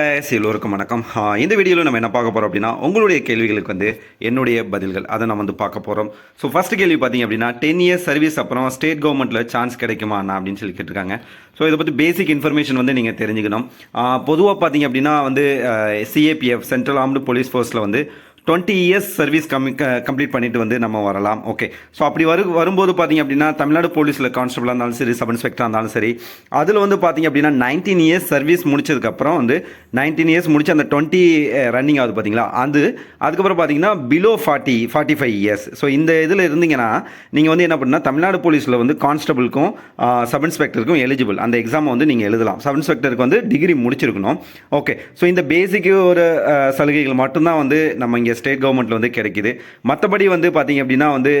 Guys, எல்லோருக்கும் வணக்கம். இந்த வீடியோவில் நம்ம என்ன பார்க்க போகிறோம் அப்படின்னா உங்களுடைய கேள்விகளுக்கு வந்து என்னுடைய பதில்கள். அதை நம்ம வந்து பார்க்க போகிறோம் ஸோ ஃபர்ஸ்ட் கேள்வி பார்த்தீங்க அப்படின்னா டென் இயர்ஸ் சர்வீஸ் அப்புறம் ஸ்டேட் கவர்மெண்ட்டில் சான்ஸ் கிடைக்குமா அப்படின்னு சொல்லி கேட்டிருக்காங்க. ஸோ இதை பற்றி பேசிக் இன்ஃபர்மேஷன் வந்து நீங்கள் தெரிஞ்சுக்கணும். பொதுவாக பார்த்தீங்க அப்படின்னா வந்து சிஏபிஎஃப் சென்ட்ரல் ஆர்ம்டு போலீஸ் ஃபோர்ஸில் வந்து டுவெண்ட்டி இயர்ஸ் சர்வீஸ் கம்மி கம்ப்ளீட் பண்ணிட்டு வந்து நம்ம வரலாம். ஓகே ஸோ அப்படி வரு வரும்போது பார்த்தீங்க அப்படின்னா தமிழ்நாடு போலீஸில் கான்ஸ்டபிளாக இருந்தாலும் சரி சப் இன்ஸ்பெக்டராக இருந்தாலும் சரி அதில் வந்து பார்த்தீங்க அப்படின்னா நைன்டீன் இயர்ஸ் சர்வீஸ் முடிச்சதுக்கப்புறம் வந்து நைன்டீன் இயர்ஸ் முடிச்சு அந்த டுவெண்ட்டி ரன்னிங் ஆகுது பார்த்தீங்களா அது அதுக்கப்புறம் பார்த்தீங்கன்னா below forty forty five years so இந்த இதில் இருந்தீங்கன்னா நீங்கள் வந்து என்ன பண்ணால் தமிழ்நாடு போலீஸில் வந்து கான்ஸ்டபிளுக்கும் சப் இன்ஸ்பெக்டருக்கும் எலிஜிபிள் அந்த எக்ஸாமை வந்து நீங்கள் எழுதலாம். சப் இன்ஸ்பெக்டருக்கு வந்து டிகிரி முடிச்சிருக்கணும். ஓகே ஸோ இந்த பேசிக் ஒரு சலுகைகள் மட்டும்தான் வந்து நம்ம இங்கே ஸ்டேட் கவர்மெண்ட்டில் வந்து கிடைக்குது. மற்றபடி வந்து பார்த்தீங்க அப்படின்னா வந்து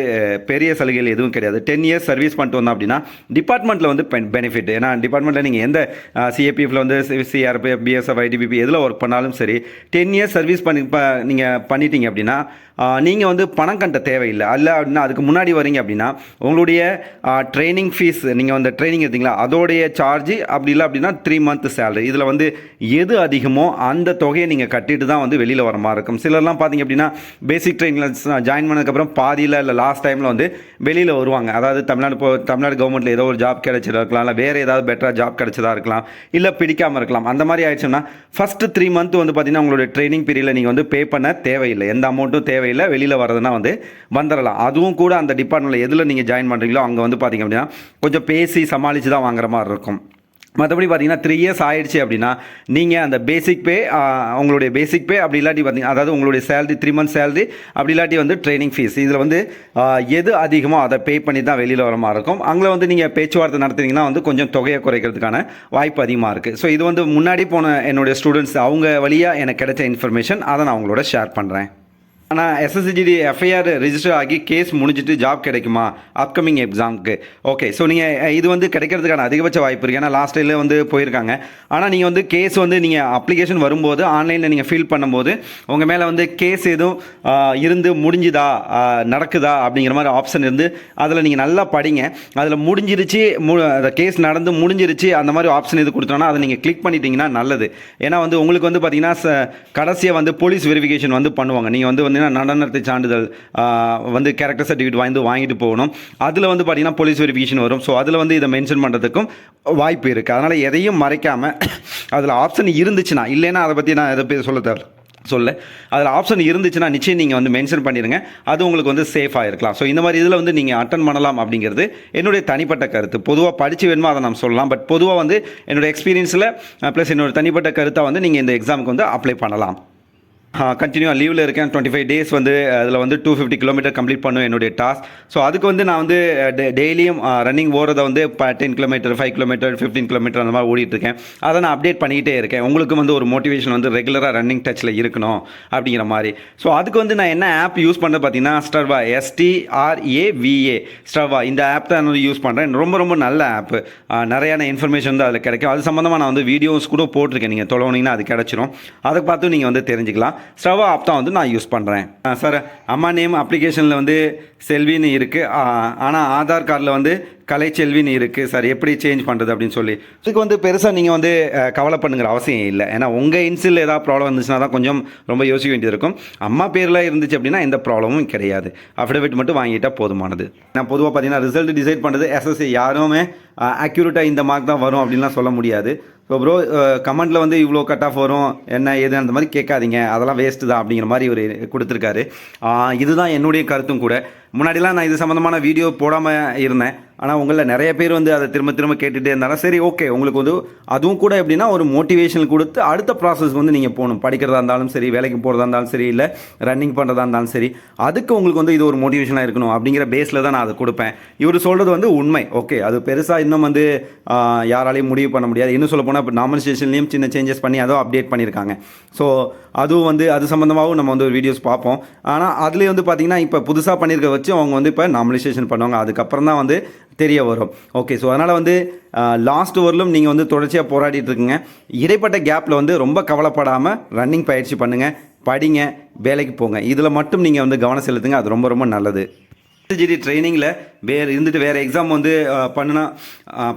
பெரிய சலுகைகள் எதுவும் கிடையாது. டென் இயர்ஸ் சர்வீஸ் பண்ணிட்டு வந்தோம் அப்படின்னா டிபார்ட்மெண்ட்டில் வந்து பெனிஃபிட் ஏன்னா டிபார்ட்மெண்ட்டில் நீங்கள் எந்த சிஏபிஎஃப்ல வந்து சிஆர்பிஎஃப் பிஎஸ்எஃப் ஐடிபிபி எதில் ஒர்க் பண்ணாலும் சரி டென் இயர்ஸ் சர்வீஸ் பண்ணி நீங்கள் பண்ணிட்டீங்க அப்படின்னா நீங்கள் வந்து பணம் கட்ட தேவையில்லை. அல்ல அப்படின்னா அதுக்கு முன்னாடி வரீங்க அப்படின்னா உங்களுடைய ட்ரைனிங் ஃபீஸ் நீங்கள் வந்து ட்ரைனிங் எடுத்தீங்களா? அதோடைய சார்ஜ் அப்படி இல்லை அப்படின்னா த்ரீ மந்த் சேலரி இதில் வந்து எது அதிகமோ அந்த தொகையை நீங்கள் கட்டிட்டு தான் வந்து வெளியில் வர மாதிரி இருக்கும். சிலர்லாம் பார்த்தீங்க அப்படின்னா பேசிக் ட்ரைனிங்கில் ஜாயின் பண்ணதுக்கப்புறம் பாதியில் இல்லை லாஸ்ட் டைமில் வந்து வெளியில் வருவாங்க. அதாவது தமிழ்நாடு போ தமிழ்நாடு கவர்மெண்ட்டில் ஏதோ ஒரு ஜாப் கிடைச்சதா இருக்கலாம் இல்லை வேறு ஏதாவது பெட்டராக ஜாப் கிடைச்சதா இருக்கலாம் இல்லை பிடிக்காமல் இருக்கலாம். அந்த மாதிரி ஆயிடுச்சுன்னா ஃபஸ்ட்டு த்ரீ மந்த் வந்து பார்த்தீங்கன்னா உங்களுடைய ட்ரைனிங் பீரியடில் நீங்கள் வந்து பே பண்ண தேவையில்லை. எந்த அமௌண்ட்டும் தேவையில்லை வெளியில் வரதுன்னா வந்து வந்துடலாம் அதுவும் கூட அந்த டிபார்ட்மெண்ட்டில் எதில் நீங்கள் ஜாயின் பண்ணுறீங்களோ அங்கே வந்து பார்த்தீங்க அப்படின்னா கொஞ்சம் பேசி சமாளித்து தான் வாங்குற மாதிரி இருக்கும். மற்றபடி பார்த்தீங்கன்னா த்ரீ இயர்ஸ் ஆயிடுச்சு அப்படின்னா நீங்கள் அந்த பேசிக் பே உங்களுடைய பேசிக் பே அப்படி இல்லாட்டி பார்த்தீங்க அதாவது உங்களுடைய சேலரி த்ரீ மந்த்ஸ் சேலரி அப்படி இல்லாட்டி வந்து ட்ரைனிங் ஃபீஸ் இதில் வந்து எது அதிகமோ அதை பே பண்ணி தான் வெளியில் வர மாதிரி இருக்கும். அங்கே வந்து நீங்கள் பேச்சுவார்த்தை நடத்துனீங்கன்னா வந்து கொஞ்சம் தொகையை குறைக்கிறதுக்கான வாய்ப்பு அதிகமாக இருக்குது ஸோ இது வந்து முன்னாடி போன என்னுடைய ஸ்டூடெண்ட்ஸ் அவங்க வழியாக எனக்கு கிடைச்ச இன்ஃபர்மேஷன் அதை நான் உங்களோட ஷேர் பண்ணுறேன் ஆனால் எஸ்எஸ்சிஜிடி எஃப்ஐஆர் ரிஜிஸ்டர் ஆகி கேஸ் முடிஞ்சிட்டு ஜாப் கிடைக்குமா? அப்கமிங் எக்ஸாமுக்கு ஓகே ஸோ நீங்கள் இது வந்து கிடைக்கிறதுக்கான அதிகபட்ச வாய்ப்பு இருக்குது ஏன்னா லாஸ்ட் இயரில் வந்து போயிருக்காங்க. ஆனால் நீங்கள் வந்து கேஸ் வந்து நீங்கள் அப்ளிகேஷன் வரும்போது ஆன்லைனில் நீங்கள் ஃபில் பண்ணும்போது உங்கள் மேலே வந்து கேஸ் எதுவும் இருந்து முடிஞ்சுதா நடக்குதா அப்படிங்கிற மாதிரி ஆப்ஷன் இருந்து அதில் நீங்கள் நல்லா படிங்க. அதில் முடிஞ்சிருச்சு மு அந்த கேஸ் நடந்து முடிஞ்சிருச்சு அந்த மாதிரி ஆப்ஷன் இது கொடுத்தோன்னா அதை நீங்கள் கிளிக் பண்ணிட்டீங்கன்னா நல்லது. ஏன்னா வந்து உங்களுக்கு வந்து பார்த்தீங்கன்னா கடைசியாக வந்து போலீஸ் வெரிஃபிகேஷன் வந்து பண்ணுவாங்க. நீங்கள் வந்து பார்த்தீங்கன்னா நடனத்தை சான்றிதழ் வந்து கேரக்டர் சர்டிஃபிகேட் வாங்கி வாங்கிட்டு போகணும். அதில் வந்து பார்த்தீங்கன்னா போலீஸ் வெரிஃபிகேஷன் வரும். ஸோ அதில் வந்து இதை மென்ஷன் பண்ணுறதுக்கும் வாய்ப்பு இருக்குது அதனால் எதையும் மறைக்காமல் அதில் ஆப்ஷன் இருந்துச்சுன்னா இல்லைன்னா அதை பற்றி நான் எதை சொல்ல தேவை சொல்ல அதில் ஆப்ஷன் இருந்துச்சுன்னா நிச்சயம் நீங்கள் வந்து மென்ஷன் பண்ணிடுங்க அது உங்களுக்கு வந்து சேஃபாக இருக்கலாம் ஸோ இந்த மாதிரி இதில் வந்து நீங்கள் அட்டன் பண்ணலாம் அப்படிங்கிறது என்னுடைய தனிப்பட்ட கருத்து. பொதுவாக படித்து வேணுமோ அதை நம்ம சொல்லலாம். பட் பொதுவாக வந்து என்னோடய எக்ஸ்பீரியன்ஸில் ப்ளஸ் என்னோட தனிப்பட்ட கருத்தை வந்து நீங்கள் இந்த எக்ஸாமுக்கு வந்து அப்ளை பண்ணலாம். கண்டினியூவாக லீவில் இருக்கேன். டுவெண்ட்டி ஃபைவ் டேஸ் வந்து அதில் வந்து டூ ஃபிஃப்டி கிலோமீட்டர் கம்ப்ளீட் பண்ணுவேன் என்னுடைய டாஸ்க் ஸோ அதுக்கு வந்து நான் வந்து டெய்லியும் ரன்னிங் ஓடுறத வந்து இப்போ ten kilometre five kilometre fifteen kilometre அந்த மாதிரி ஓடிட்டு இருக்கேன். அதை நான் அப்டேட் பண்ணிக்கிட்டே இருக்கேன். உங்களுக்கு வந்து ஒரு மோட்டிவேஷன் வந்து ரெகுலராக ரன்னிங் டச்சில் இருக்கணும் அப்படிங்கிற மாதிரி. ஸோ அதுக்கு வந்து நான் என்ன ஆப் யூஸ் பண்ணுறது பார்த்தீங்கன்னா ஸ்டர்வா எஸ்டிஆர்ஏவிஏ ஸ்டர்வா இந்த ஆப் தான் நான் யூஸ் பண்ணுறேன் ரொம்ப ரொம்ப நல்ல ஆப் நிறையான இன்ஃபர்மேஷன் வந்து அதில் கிடைக்கும். அது சம்மந்தமாக நான் வந்து வீடியோஸ் கூட போட்டிருக்கேன். நீங்கள் தொலைவுனீங்கன்னா அது கிடச்சிரும். அதை பார்த்து நீங்கள் வந்து தெரிஞ்சுக்கலாம். ஸ்டவ் ஆப் தான் வந்து நான் யூஸ் பண்ணுறேன் சார் அம்மா நேம் அப்ளிகேஷனில் வந்து செல்வின்னு இருக்குது ஆனால் ஆதார் கார்டில் வந்து கலைச்செல்வின்னு இருக்குது சார் எப்படி சேஞ்ச் பண்ணுறது அப்படின்னு சொல்லி. இதுக்கு வந்து பெருசாக நீங்கள் வந்து கவலை பண்ணுங்கிற அவசியம் இல்லை. ஏன்னா உங்கள் இன்சில் ஏதாவது ப்ராப்ளம் இருந்துச்சுன்னா தான் கொஞ்சம் ரொம்ப யோசிக்க வேண்டியது இருக்கும் அம்மா பேரில் இருந்துச்சு அப்படின்னா எந்த ப்ராப்ளமும் கிடையாது. அஃபிடவிட் மட்டும் வாங்கிட்டால் போதுமானது. நான் பொதுவாக பார்த்தீங்கன்னா ரிசல்ட் டிசைட் பண்ணுறது எஸ்எஸ்சி யாருமே அக்யூரேட்டாக இந்த மார்க் தான் வரும் அப்படின்லாம் சொல்ல முடியாது. இப்போ ப்ரோ கமெண்ட்டில் வந்து இவ்வளோ கட் ஆஃப் வரும் என்ன எது அந்த மாதிரி கேட்காதீங்க. அதெல்லாம் வேஸ்ட்டு தான் அப்படிங்கிற மாதிரி ஒரு கொடுத்துருக்காரு. இதுதான் என்னுடைய கருத்தும் கூட. முன்னாடிலாம் நான் இது சம்மந்தமான வீடியோ போடாமல் இருந்தேன். ஆனால் உங்களில் நிறைய பேர் வந்து அதை திரும்ப திரும்ப கேட்டுகிட்டே இருந்தாலும் சரி ஓகே உங்களுக்கு வந்து அதுவும் கூட எப்படின்னா ஒரு மோட்டிவேஷன் கொடுத்து அடுத்த ப்ராசஸ் வந்து நீங்கள் போகணும். படிக்கிறதா இருந்தாலும் சரி வேலைக்கு போகிறதா இருந்தாலும் சரி இல்லை ரன்னிங் பண்ணுறதா இருந்தாலும் சரி அதுக்கு உங்களுக்கு வந்து இது ஒரு மோட்டிவேஷனாக இருக்கணும் அப்படிங்கிற பேஸில் தான் நான் அதை கொடுப்பேன். இவர் சொல்கிறது வந்து உண்மை ஓகே அது பெருசாக இன்னும் வந்து யாராலையும் முடிவு பண்ண முடியாது. இன்னும் சொல்ல போனால் இப்போ நாமினேஷன்லேயும் சின்ன சேஞ்சஸ் பண்ணி அதோ அப்டேட் பண்ணியிருக்காங்க. ஸோ அதுவும் வந்து அது சம்மந்தமாகவும் நம்ம வந்து ஒரு வீடியோஸ் பார்ப்போம். ஆனால் அதுலேயே வந்து பார்த்திங்கன்னா இப்போ புதுசாக பண்ணியிருக்க வச்சு அவங்க வந்து இப்போ நாமினேஷன் பண்ணுவாங்க. அதுக்கப்புறம் தான் வந்து தெரிய வரும். ஓகே ஸோ அதனால் வந்து லாஸ்ட் ஓவரிலும் நீங்கள் வந்து தொடர்ச்சியாக போராடிட்டு இருக்குங்க. இடைப்பட்ட கேப்பில் வந்து ரொம்ப கவலைப்படாமல் ரன்னிங் பயிற்சி பண்ணுங்கள் படிங்க வேலைக்கு போங்க. இதில் மட்டும் நீங்கள் வந்து கவனம் செலுத்துங்க. அது ரொம்ப ரொம்ப நல்லது. ஜிடி ட்ரைனிங்கில் வேறு இருந்துட்டு வேறு எக்ஸாம் வந்து பண்ணினா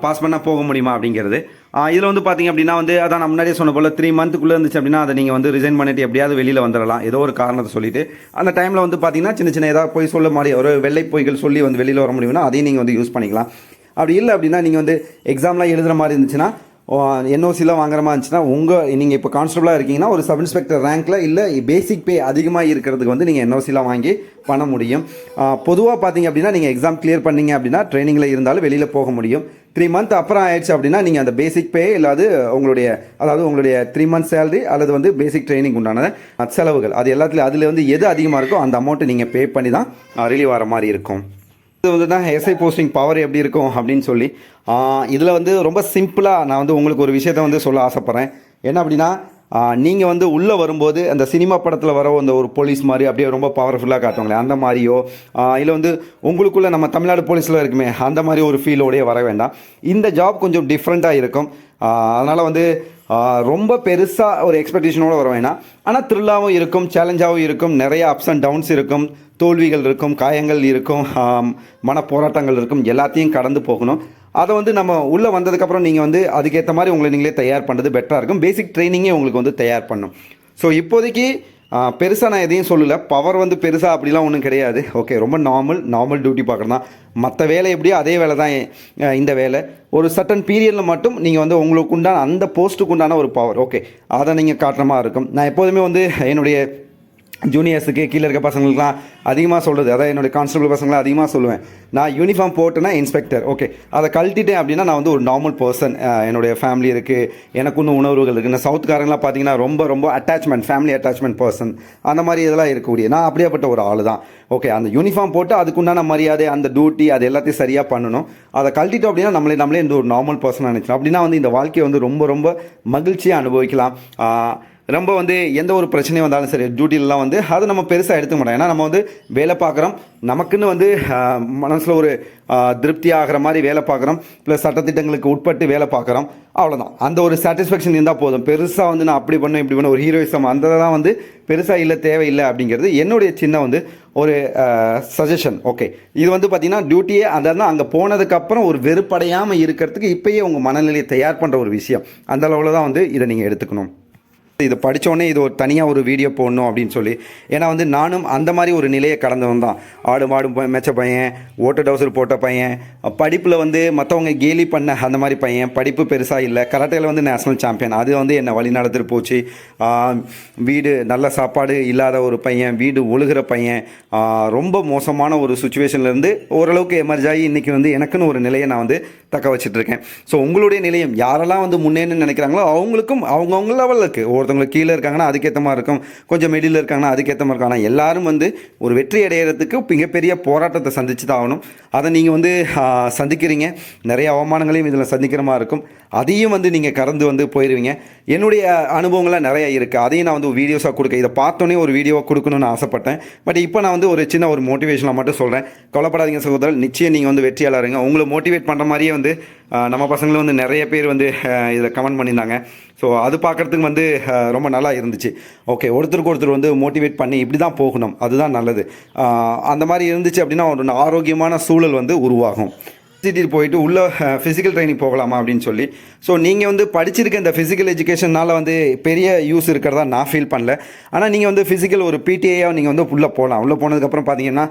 பாஸ் பண்ணால் போக முடியுமா அப்படிங்கிறது. இதில் வந்து பார்த்தீங்க அப்படின்னா வந்து அதான் நான் முன்னாடியே சொன்ன போல் த்ரீ மந்த்துக்குள்ளே இருந்துச்சு அப்படின்னா அதை நீங்கள் வந்து ரிசைன் பண்ணிட்டு எப்படியாவது வெளியில் வந்துடலாம் ஏதோ ஒரு காரணத்தை சொல்லிட்டு. அந்த டைமில் வந்து பார்த்தீங்கன்னா சின்ன சின்ன ஏதாவது போய் சொல்ல மாதிரி ஒரு வெள்ளை பொய்கள் சொல்லி வந்து வெளியில் வர முடியும்னா அதையும் நீங்கள் வந்து யூஸ் பண்ணிக்கலாம். அப்படி இல்லை அப்படின்னா நீங்கள் வந்து எக்ஸாம்லாம் எழுதுகிற மாதிரி இருந்துச்சுன்னா என்ஓசிலாம் வாங்குற மாதிரி இருந்துச்சுன்னா உங்கள் நீங்கள் இப்போ கான்ஸ்டபுளாக இருக்கீங்கன்னா ஒரு சப் இன்ஸ்பெக்டர் ரேங்க்கில் இல்லை பேசிக் பே அதிகமாக இருக்கிறதுக்கு வந்து நீங்கள் என்ஓசிலாம் வாங்கி பண்ண முடியும். பொதுவாக பார்த்தீங்க அப்படின்னா நீங்கள் எக்ஸாம் கிளியர் பண்ணீங்க அப்படின்னா ட்ரைனிங்கில் இருந்தாலும் வெளியில் போக முடியும். த்ரீ மந்த் அப்புறம் ஆயிடுச்சு அப்படின்னா நீங்கள் அந்த பேசிக் பே இல்லாது உங்களுடைய அதாவது உங்களுடைய த்ரீ மந்த் சேலரி அல்லது வந்து பேசிக் ட்ரைனிங் உண்டான செலவுகள். அது எல்லாத்துலேயும் அதில் வந்து எது அதிகமாக இருக்கோ அந்த அமௌண்ட்டை நீங்கள் பே பண்ணி தான் ரிலீவ் ஆகிற மாதிரி இருக்கும். இது வந்து தான் எஸ்ஐ போஸ்டிங் பவர் எப்படி இருக்கும் அப்படின்னு சொல்லி. இதில் வந்து ரொம்ப சிம்பிளாக நான் வந்து உங்களுக்கு ஒரு விஷயத்த வந்து சொல்ல ஆசைப்பட்றேன். என்ன அப்படின்னா நீங்கள் வந்து உள்ளே வரும்போது அந்த சினிமா படத்தில் வர அந்த ஒரு போலீஸ் மாதிரி அப்படியே ரொம்ப பவர்ஃபுல்லாக காட்டுவாங்களே அந்த மாதிரியோ இல்லை வந்து உங்களுக்குள்ளே நம்ம தமிழ்நாடு போலீஸில் இருக்குமே அந்த மாதிரி ஒரு ஃபீலோடய வர வேண்டாம். இந்த ஜாப் கொஞ்சம் டிஃப்ரெண்ட்டாக இருக்கும். அதனால் வந்து ரொம்ப பெருசாக ஒரு எக்ஸ்பெக்டேஷனோடு வர வேணாம். ஆனால் த்ரில்லாகவும் இருக்கும் சேலஞ்சாகவும் இருக்கும் நிறைய அப்ஸ் அண்ட் டவுன்ஸ் இருக்கும் தோல்விகள் இருக்கும் காயங்கள் இருக்கும் மனப்போராட்டங்கள் மன போராட்டங்கள் இருக்கும் எல்லாத்தையும் கடந்து போகணும். அதை வந்து நம்ம உள்ளே வந்ததுக்கப்புறம் நீங்கள் வந்து அதுக்கேற்ற மாதிரி உங்களை நீங்களே தயார் பண்ணுறது பெட்டராக இருக்கும். பேசிக் ட்ரைனிங்கே உங்களுக்கு வந்து தயார் பண்ணும். ஸோ இப்போதைக்கு பெருசாக நான் எதையும் சொல்லலை. பவர் வந்து பெருசாக அப்படிலாம் ஒன்றும் கிடையாது. ஓகே ரொம்ப நார்மல் நார்மல் டியூட்டி பார்க்குறது தான். மற்ற வேலை எப்படியோ அதே வேலை தான் இந்த வேலை. ஒரு சட்டன் பீரியடில் மட்டும் நீங்கள் வந்து உங்களுக்கு உண்டான அந்த போஸ்ட்டுக்கு உண்டான ஒரு பவர் ஓகே அதை நீங்கள் காட்டுற மாதிரி இருக்கும். நான் எப்போதுமே வந்து என்னுடைய ஜூனியர்ஸுக்கு கீழே இருக்க பசங்களுக்குலாம் அதிகமாக சொல்கிறது அதாவது என்னுடைய கான்ஸ்டபிள் பசங்களாம் அதிகமாக சொல்லுவேன். நான் யூனிஃபார்ம் போட்டேன்னா இன்ஸ்பெக்டர் ஓகே அதை கழட்டிட்டேன் அப்படின்னா நான் வந்து ஒரு நார்மல் பர்சன் என்னுடைய ஃபேமிலி இருக்குது எனக்கு இன்னும் உணர்வுகள் இருக்குது இந்த சவுத்துக்காரங்களாம் பார்த்தீங்கன்னா ரொம்ப ரொம்ப அட்டாச்மெண்ட் ஃபேமிலி அட்டாச்மெண்ட் பர்சன் அந்த மாதிரி இதெல்லாம் இருக்கக்கூடிய நான் அப்படியேப்பட்ட ஒரு ஆள் தான் ஓகே அந்த யூனிஃபார்ம் போட்டு அதுக்குண்டான மரியாதை அந்த டியூட்டி அது எல்லாத்தையும் சரியாக பண்ணணும். அதை கழட்டிட்டோம் அப்படின்னா நம்மளே நம்மளே இந்த ஒரு நார்மல் பர்சனாக நினச்சிடும் அப்படின்னா வந்து இந்த வாழ்க்கையை வந்து ரொம்ப ரொம்ப மகிழ்ச்சியாக அனுபவிக்கலாம். ரொம்ப வந்து எந்த ஒரு பிரச்சனையும் வந்தாலும் சரி டியூட்டிலலாம் வந்து அதை நம்ம பெருசாக எடுத்துக்க மாட்டோம். ஏன்னா நம்ம வந்து வேலை பார்க்குறோம். நமக்குன்னு வந்து மனசில் ஒரு திருப்தி ஆகிற மாதிரி வேலை பார்க்குறோம். ப்ளஸ் சட்டத்திட்டங்களுக்கு உட்பட்டு வேலை பார்க்குறோம். அவ்வளோதான் அந்த ஒரு சாட்டிஸ்ஃபேக்ஷன் இருந்தால் போதும். பெருசாக வந்து நான் அப்படி பண்ணேன் இப்படி பண்ண ஒரு ஹீரோயிசம் அந்த தான் வந்து பெருசாக இல்லை தேவையில்லை அப்படிங்கிறது என்னுடைய சின்ன வந்து ஒரு சஜஷன் ஓகே இது வந்து பார்த்திங்கன்னா டியூட்டியே அதாவது அங்கே போனதுக்கப்புறம் ஒரு வெறுப்படையாமல் இருக்கிறதுக்கு இப்பயே உங்கள் மனநிலையை தயார் பண்ணுற ஒரு விஷயம். அந்த அளவில் தான் வந்து இதை நீங்கள் எடுத்துக்கணும். இதை படித்தோடனே இது ஒரு தனியாக ஒரு வீடியோ போடணும் அப்படின்னு சொல்லி. ஏன்னா வந்து நானும் அந்த மாதிரி ஒரு நிலையை கடந்தவன் தான். ஆடு மாடு ப- மேய்ச்ச பையன் ஓட்ட டவுசர் போட்ட பையன் படிப்பில் வந்து மற்றவங்க கேலி பண்ண அந்த மாதிரி பையன் படிப்பு பெருசாக இல்லை. கராட்டையில் வந்து நேஷனல் சாம்பியன் அது வந்து என்னை வழி நடத்திட்டு போச்சு. வீடு நல்ல சாப்பாடு இல்லாத ஒரு பையன் வீடு ஒழுகிற பையன். ரொம்ப மோசமான ஒரு சுச்சுவேஷன்லேருந்து ஓரளவுக்கு எமர்ஜ் ஆகி இன்றைக்கி வந்து எனக்குன்னு ஒரு நிலையை நான் வந்து தக்க வச்சுட்ருக்கேன் ஸோ உங்களுடைய நிலையம் யாரெல்லாம் வந்து முன்னேன்னு நினைக்கிறாங்களோ அவங்களுக்கும் அவங்கவுங்க லெவலுக்கு ஒருத்தவங்க கீழே இருக்காங்கன்னா அதுக்கேற்ற மாதிரி இருக்கும். கொஞ்சம் மிடில் இருக்காங்கன்னா அதுக்கேற்ற மாதிரி இருக்கும். ஆனால் எல்லாரும் வந்து ஒரு வெற்றி அடையிறதுக்கு மிகப்பெரிய போராட்டத்தை சந்திச்சு தான் ஆகணும். அதை நீங்கள் வந்து சந்திக்கிறீங்க. நிறைய அவமானங்களையும் இதில் சந்திக்கிற மாதிரி இருக்கும். அதையும் வந்து நீங்கள் கறந்து வந்து போயிடுவீங்க என்னுடைய அனுபவங்கள்லாம் நிறைய இருக்குது அதையும் நான் வந்து வீடியோஸாக கொடுக்க இதை பார்த்தோன்னே ஒரு வீடியோவாக கொடுக்கணும்னு ஆசைப்பட்டேன். பட் இப்போ நான் வந்து ஒரு சின்ன ஒரு மோட்டிவேஷனாக மட்டும் சொல்கிறேன் கவலைப்படாதீங்க சகோதரர். நிச்சயம் நீங்கள் வந்து வெற்றியாளருங்க உங்களை மோட்டிவேட் பண்ணுற மாதிரியே வந்து நம்ம பசங்களும் வந்து நிறைய பேர் வந்து இதில் கமெண்ட் பண்ணியிருந்தாங்க. ஸோ அது பார்க்குறதுக்கு வந்து ரொம்ப நல்லா இருந்துச்சு. ஓகே ஒருத்தருக்கு ஒருத்தர் வந்து மோட்டிவேட் பண்ணி இப்படி தான் போகணும். அதுதான் நல்லது. அந்த மாதிரி இருந்துச்சு அப்படின்னா ஒரு ஆரோக்கியமான சூழல் வந்து உருவாகும். யூனிவர்சிட்டியில் போயிட்டு உள்ள ஃபிசிக்கல் ட்ரைனிங் போகலாமா அப்படின்னு சொல்லி. ஸோ நீங்கள் வந்து படிச்சிருக்க இந்த ஃபிசிக்கல் எஜுகேஷனால் வந்து பெரிய யூஸ் இருக்கிறதா நான் ஃபீல் பண்ணல. ஆனால் நீங்கள் வந்து ஃபிசிக்கல் ஒரு பிடிஐயாக நீங்கள் வந்து உள்ளே போகலாம் உள்ளே போனதுக்கப்புறம் பார்த்தீங்கன்னா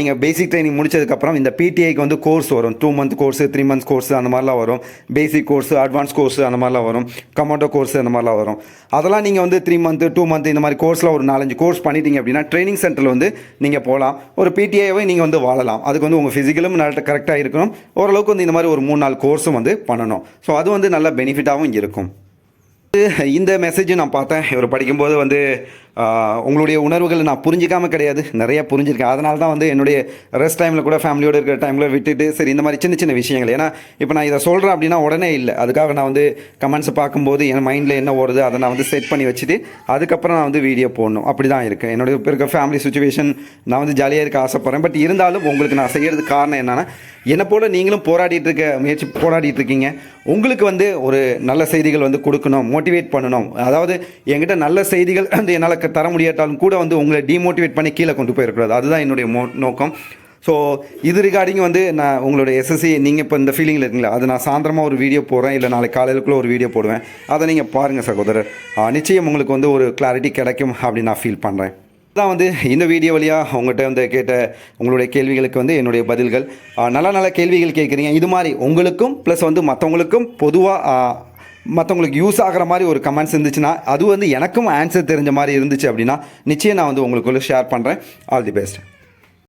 நீங்கள் பேசிக் ட்ரைனிங் முடிச்சதுக்கப்புறம் இந்த பிடிஐக்கு வந்து கோர்ஸ் வரும். Two month course three months course அந்த மாதிரிலாம் வரும். பேசிக் கோர்ஸ் அட்வான்ஸ் கோர்ஸ் அந்த மாதிரிலாம் வரும். கமாண்டோ கோர்ஸ் அந்த மாதிரிலாம் வரும். அதெல்லாம் நீங்கள் வந்து த்ரீ மந்த்து டூ மந்த் இந்த மாதிரி கோர்ஸில் ஒரு நாலஞ்சு கோர்ஸ் பண்ணிட்டீங்க அப்படின்னா ட்ரைனிங் சென்டரில் வந்து நீங்கள் போகலாம் ஒரு பிடிஐவை நீங்கள் வந்து வாழலாம். அதுக்கு வந்து உங்கள் ஃபிசிக்கலும் நல்லா கரெக்டாக இருக்கணும். ஓரளவுக்கு வந்து இந்த மாதிரி ஒரு மூணு நாலு கோர்ஸும் வந்து பண்ணணும். ஸோ அது வந்து நல்ல பெனிஃபிட்டாகவும் இருக்கும். இந்த மெசேஜும் நான் பார்த்தேன். இவர் படிக்கும்போது வந்து உங்களுடைய உணர்வுகளை நான் புரிஞ்சிக்காமல் கிடையாது. நிறையா புரிஞ்சிருக்கேன். அதனால தான் வந்து என்னுடைய ரெஸ்ட் டைமில் கூட ஃபேமிலியோடு இருக்கிற டைமில் விட்டுட்டு சரி இந்த மாதிரி சின்ன சின்ன விஷயங்கள். ஏன்னா இப்போ நான் இதை சொல்கிறேன் அப்படின்னா உடனே இல்லை. அதுக்காக நான் வந்து கமெண்ட்ஸை பார்க்கும்போது என் மைண்டில் என்ன ஓடுது அதை நான் வந்து செட் பண்ணி வச்சுட்டு அதுக்கப்புறம் நான் வந்து வீடியோ போடணும். அப்படி தான் இருக்கேன் என்னுடைய இப்போ இருக்க ஃபேமிலி சுச்சுவேஷன் நான் வந்து ஜாலியாக இருக்க ஆசைப்பட்றேன். பட் இருந்தாலும் உங்களுக்கு நான் செய்கிறதுக்கு காரணம் என்னென்னா என்னை போல் நீங்களும் போராடிட்டு இருக்க முயற்சி போராடிட்டு இருக்கீங்க. உங்களுக்கு வந்து ஒரு நல்ல செய்திகள் வந்து கொடுக்கணும் மோட்டிவேட் பண்ணணும். அதாவது என்கிட்ட நல்ல செய்திகள் வந்து என்னால் க- தர முடியாட்டாலும் கூட வந்து உங்களை டிமோட்டிவேட் பண்ணி கீழே கொண்டு போயிடக்கூடாது அதுதான் என்னுடைய மோ நோக்கம். ஸோ இது ரிகார்டிங் வந்து நான் உங்களோட எஸ்எஸ்சி நீங்கள் இப்போ இந்த ஃபீலிங்கில் இருக்கீங்களா? அது நான் சாயந்தரமாக ஒரு வீடியோ போடுறேன் இல்லை நாளைக்கு காலையிலுக்குள்ளே ஒரு வீடியோ போடுவேன். அதை நீங்கள் பாருங்கள் சகோதரர். நிச்சயம் உங்களுக்கு வந்து ஒரு கிளாரிட்டி கிடைக்கும் அப்படின்னு நான் ஃபீல் பண்ணுறேன் தான் வந்து இந்த வீடியோ வழியாக உங்கள்கிட்ட வந்து கேட்ட உங்களுடைய கேள்விகளுக்கு வந்து என்னுடைய பதில்கள். நல்ல நல்ல கேள்விகள் கேட்குறீங்க. இது மாதிரி உங்களுக்கும் ப்ளஸ் வந்து மற்றவங்களுக்கும் பொதுவாக மற்றவங்களுக்கு யூஸ் ஆகிற மாதிரி ஒரு கமெண்ட்ஸ் இருந்துச்சுன்னா அது வந்து எனக்கும் ஆன்சர் தெரிஞ்ச மாதிரி இருந்துச்சு அப்படின்னா நிச்சயம் நான் வந்து உங்களுக்குள்ளே ஷேர் பண்ணுறேன் ஆல் தி பெஸ்ட்